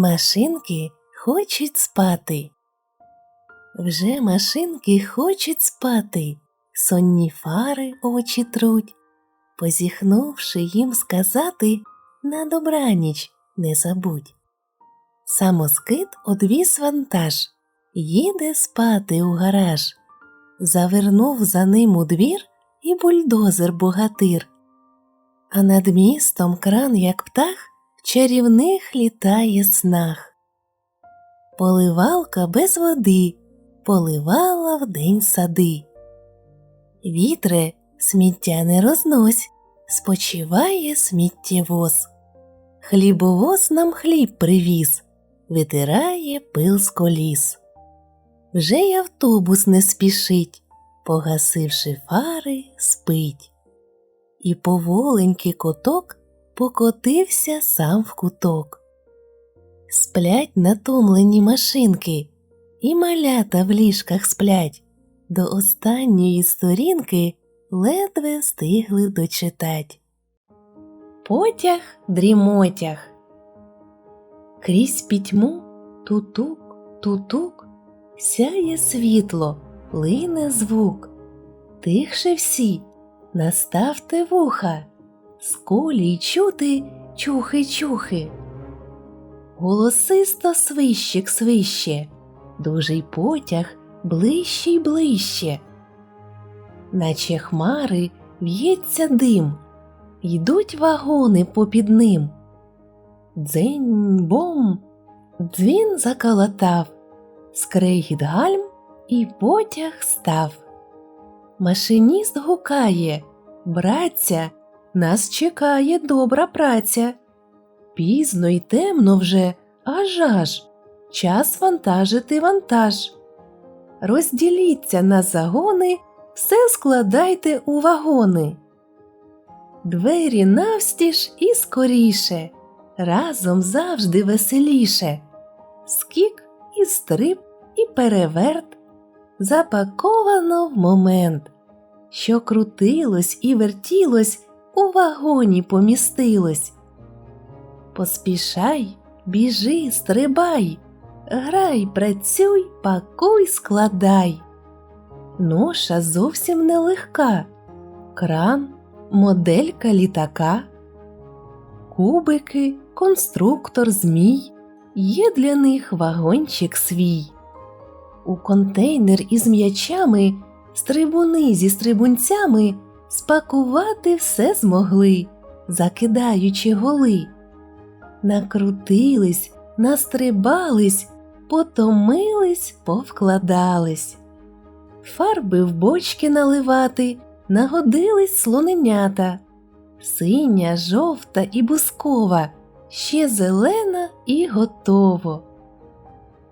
Машинки хочуть спати. Вже машинки хочуть спати, сонні фари очі труть, позіхнувши їм сказати на добраніч не забудь. Самоскид одвіз вантаж, їде спати у гараж, завернув за ним у двір і бульдозер богатир. А над містом кран, як птах, чарівних літає снах. Поливалка без води поливала вдень сади. Вітре, сміття не рознось, спочиває сміттєвоз. Хлібовоз нам хліб привіз, витирає пил з коліс. Вже й автобус не спішить, погасивши фари, спить. І поволенький коток покотився сам в куток. Сплять натомлені машинки, і малята в ліжках сплять. До останньої сторінки ледве встигли дочитать. Потяг дрімотяг. Крізь пітьму тутук, тутук, сяє світло, лине звук. Тихше всі, наставте вуха, з колій чути чухи-чухи. Голосисто свищик свище, дужий потяг ближче й ближче. Наче хмари в'ється дим, йдуть вагони попід ним. Дзень бом, дзвін заколотав, скрегіт гальм і потяг став. Машиніст гукає Братця, нас чекає добра праця. Пізно й темно вже, аж аж, час вантажити вантаж. Розділіться на загони, все складайте у вагони. Двері навстіж і скоріше, разом завжди веселіше. Скік і стрип, і переверт запаковано в момент, що крутилось і вертілось, у вагоні помістилось. Поспішай, біжи, стрибай, грай, працюй, пакуй, складай. Ноша зовсім нелегка, кран, моделька літака, кубики, конструктор, змій, є для них вагончик свій. У контейнер із м'ячами стрибуни зі стрибунцями спакувати все змогли, закидаючи голи. Накрутились, настрибались, потомились, повкладались. Фарби в бочки наливати нагодились слоненята, синя, жовта і бускова, ще зелена і готово.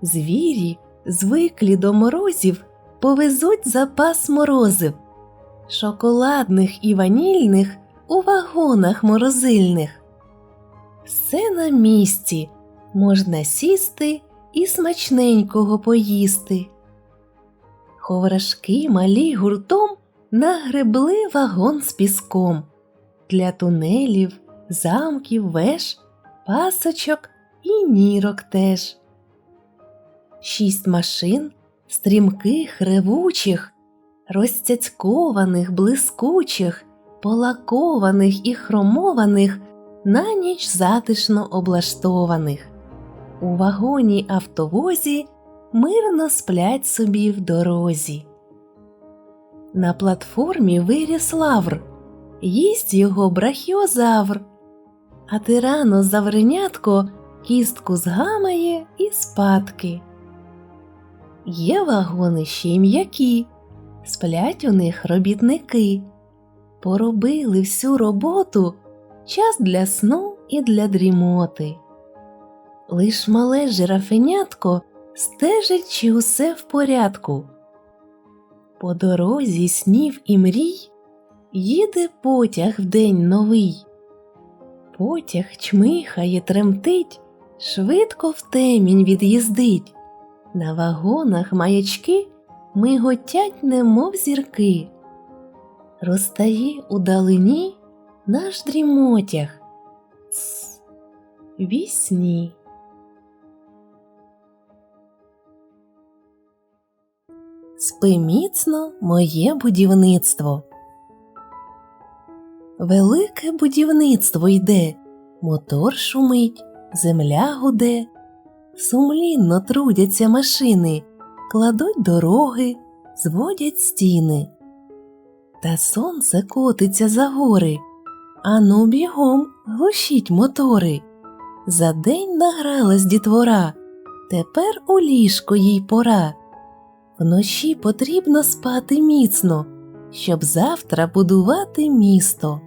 Звірі, звиклі до морозів, повезуть запас морозив, шоколадних і ванільних у вагонах морозильних. Все на місці можна сісти і смачненького поїсти. Ховрашки малі гуртом нагребли вагон з піском для тунелів, замків, веж, пасочок і нірок теж. Шість машин стрімких, ревучих, розцяцькованих, блискучих, полакованих і хромованих, на ніч затишно облаштованих. У вагоні автовозі мирно сплять собі в дорозі. На платформі виріс лавр, їсть його брахіозавр, а тирано завренятко кістку згамає і спадки. Є вагони ще й м'які, сплять у них робітники, поробили всю роботу час для сну і для дрімоти. Лиш мале жирафенятко стежить, чи усе в порядку. По дорозі снів і мрій їде потяг в день новий. Потяг чмихає, тремтить, швидко в темінь від'їздить. На вагонах маячки миготять, немов зірки, розтає у далині наш дрімотяг Тс, вісні. Спи міцно моє будівництво. Велике будівництво йде, мотор шумить, земля гуде, сумлінно трудяться машини кладуть дороги, зводять стіни. Та сонце котиться за гори, ану бігом глушіть мотори. За день награлась дітвора, тепер у ліжко їй пора. Вночі потрібно спати міцно, щоб завтра будувати місто.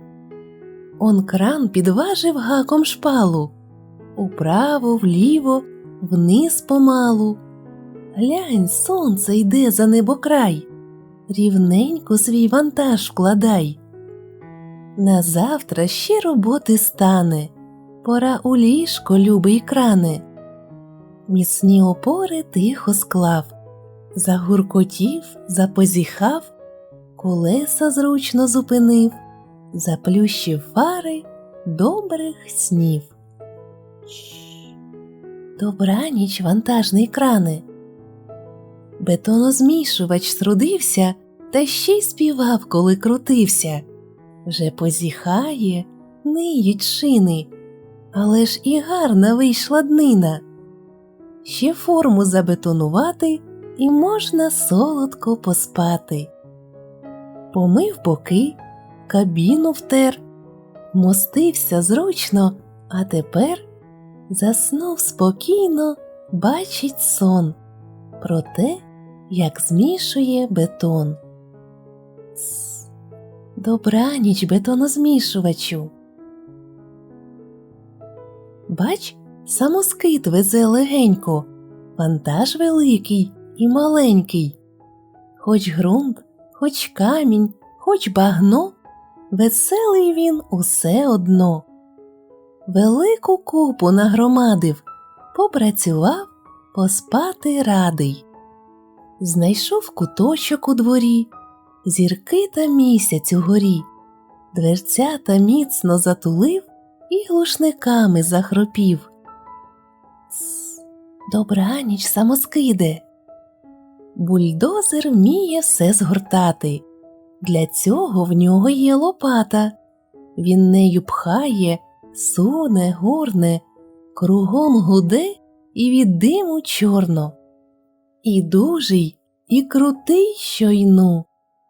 Он кран підважив гаком шпалу, управо, вліво, вниз помалу. Глянь, сонце йде за небокрай, рівненько свій вантаж вкладай. На завтра ще роботи стане, пора у ліжко, любий кране. Міцні опори тихо склав, загуркотів, запозіхав, колеса зручно зупинив, заплющив фари добрих снів. Добраніч, вантажний кране. Бетонозмішувач струдився та ще й співав, коли крутився. Вже позіхає, ниють шини, але ж і гарна вийшла днина. Ще форму забетонувати і можна солодко поспати. Помив боки, кабіну втер, мостився зручно, а тепер заснув спокійно, бачить сон про те, як змішує бетон. Добраніч бетонозмішувачу. Бач, самоскид везе легенько, вантаж великий і маленький. Хоч ґрунт, хоч камінь, хоч багно, веселий він усе одно. Велику купу нагромадив, попрацював, поспати радий. Знайшов куточок у дворі, зірки та місяць угорі, дверцята міцно затулив і глушниками захропів. Тс, Добраніч, самоскиде. Бульдозер вміє все згортати. Для цього в нього є лопата. Він нею пхає, суне, горне, кругом гуде і від диму чорно. І дужий, і крутий щойну,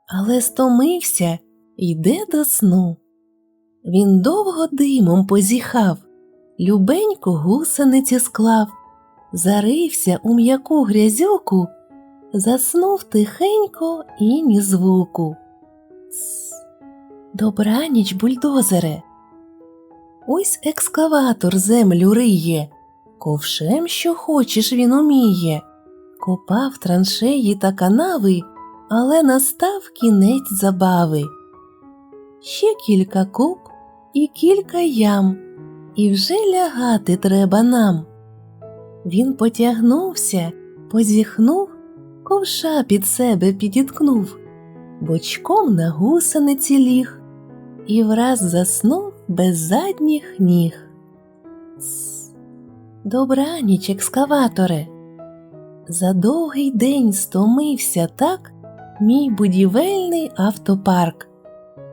але стомився, йде до сну. Він довго димом позіхав, любенько гусениці склав, зарився у м'яку грязюку, заснув тихенько і ні звуку. Тс, Добраніч, бульдозере. Ось екскаватор землю риє, ковшем, що хочеш, він уміє. Копав траншеї та канави, але настав кінець забави. Ще кілька куб і кілька ям, і вже лягати треба нам. Він потягнувся, позіхнув, ковша під себе підіткнув, бочком на гусениці ліг і враз заснув без задніх ніг. Добраніч, екскаваторе. За довгий день стомився так мій будівельний автопарк.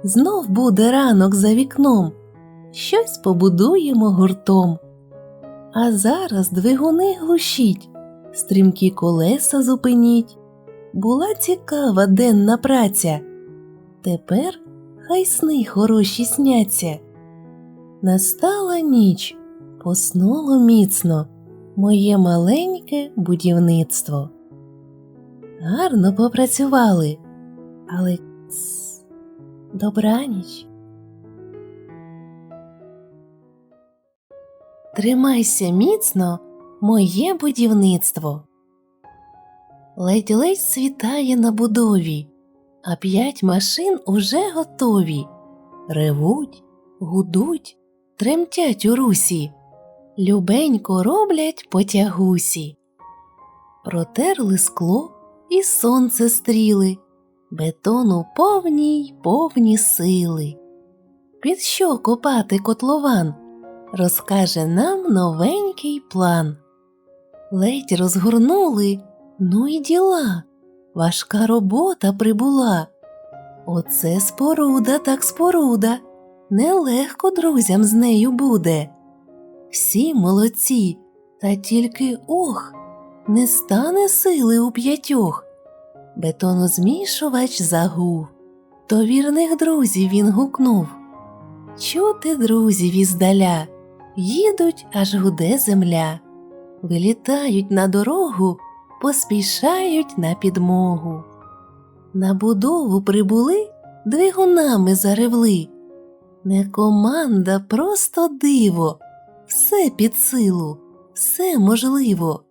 Знов буде ранок за вікном, щось побудуємо гуртом. А зараз двигуни глушіть, стрімкі колеса зупиніть. Була цікава денна праця. Тепер хай сни хороші сняться. Настала ніч, поснуло міцно моє маленьке будівництво. Гарно попрацювали, але тс, добраніч. Тримайся міцно, моє будівництво. Ледь-ледь світає на будові, а п'ять машин уже готові. Ревуть, гудуть, тремтять у русі, любенько роблять потягусі. Протерли скло і сонце стріли, бетону повні й повні сили. Під що копати котлован? Розкаже нам новенький план. Ледь розгорнули, ну і діла. важка робота прибула. Оце споруда так споруда, нелегко друзям з нею буде. Всі молодці, та тільки ох, не стане сили у п'ятьох. Бетонозмішувач загув, до вірних друзів він гукнув. Чути друзів іздаля, їдуть, аж гуде земля, вилітають на дорогу, поспішають на підмогу. На будову прибули, двигунами заревли. Не команда, просто диво, все під силу, все можливо.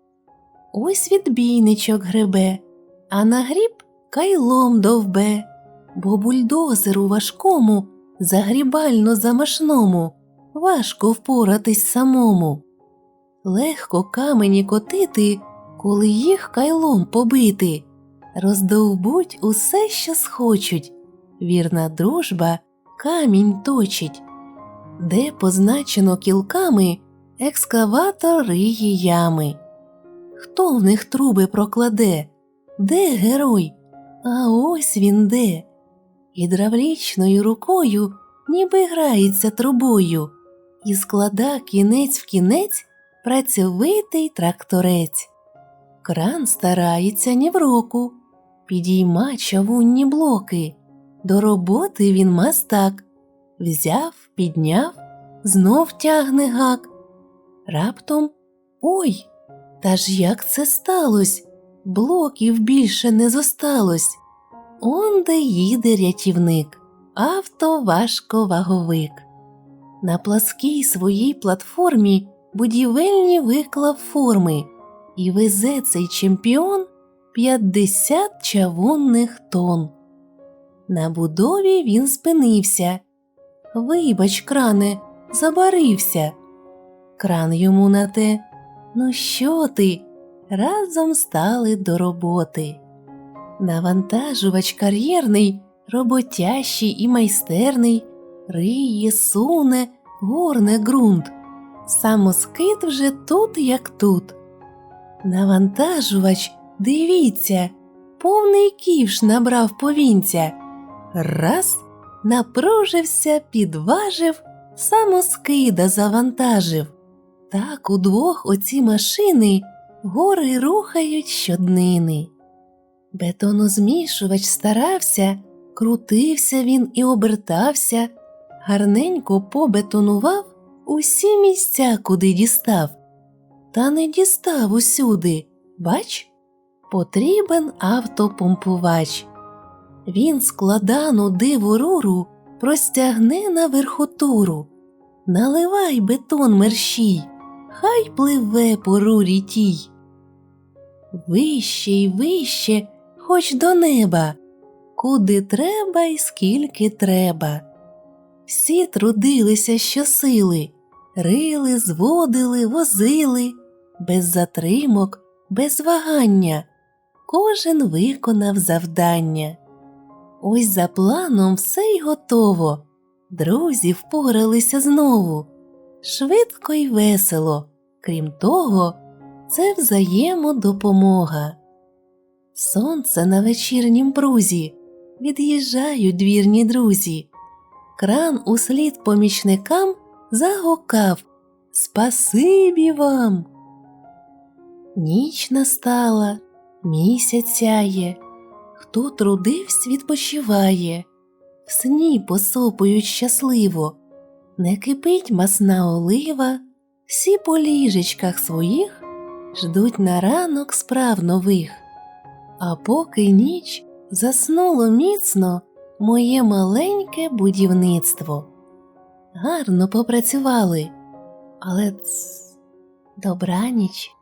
Ось відбійничок гребе, а на гріб кайлом довбе, бо бульдозеру важкому, загрібально замашному, важко впоратись самому. Легко камені котити, коли їх кайлом побити, роздовбуть усе, що схочуть, вірна дружба камінь точить. Де позначено кілками екскаватор риє ями. Хто в них труби прокладе? Де герой? А ось він де. Гідравлічною рукою ніби грається трубою, і склада кінець в кінець працьовитий тракторець. Кран старається ні в року, підійма чавунні блоки. До роботи він мастак. Взяв, підняв, знов тягне гак. Раптом ой, та ж як це сталось? Блоків більше не зосталось. Он де їде рятівник, автоважковаговик. На пласкій своїй платформі будівельні виклав форми і везе цей чемпіон 50 чавунних тонн. На будові він спинився. Вибач, кране, забарився. Кран йому на те. Ну що ти? Разом стали до роботи. Навантажувач кар'єрний, роботящий і майстерний, риє, суне, горне ґрунт. Самоскид вже тут, як тут. Навантажувач, дивіться, повний ківш набрав повінця. Раз напружився, підважив, самоскида завантажив. Так удвох оці машини гори рухають щоднини. Бетонозмішувач старався, крутився він і обертався, гарненько побетонував усі місця, куди дістав. Та не дістав усюди, бач, потрібен автопомпувач. Він складану диву руру простягне на верхотуру. Наливай бетон мерщій, хай пливе по рурі тій. Вище й вище, хоч до неба, куди треба й скільки треба. Всі трудилися щосили, рили, зводили, возили, без затримок, без вагання. Кожен виконав завдання. Ось за планом все й готово. Друзі впоралися знову. Швидко й весело. Крім того, це взаємодопомога. Сонце на вечірнім брузі, від'їжджають двірні друзі. Кран услід помічникам загукав Спасибі вам. Ніч настала, місяць сяє, хто трудивсь, відпочиває, в сні посопують щасливо, не кипить масна олива, всі по ліжечках своїх ждуть на ранок справ нових. А поки ніч заснуло міцно моє маленьке будівництво. Гарно попрацювали, але ц... добраніч.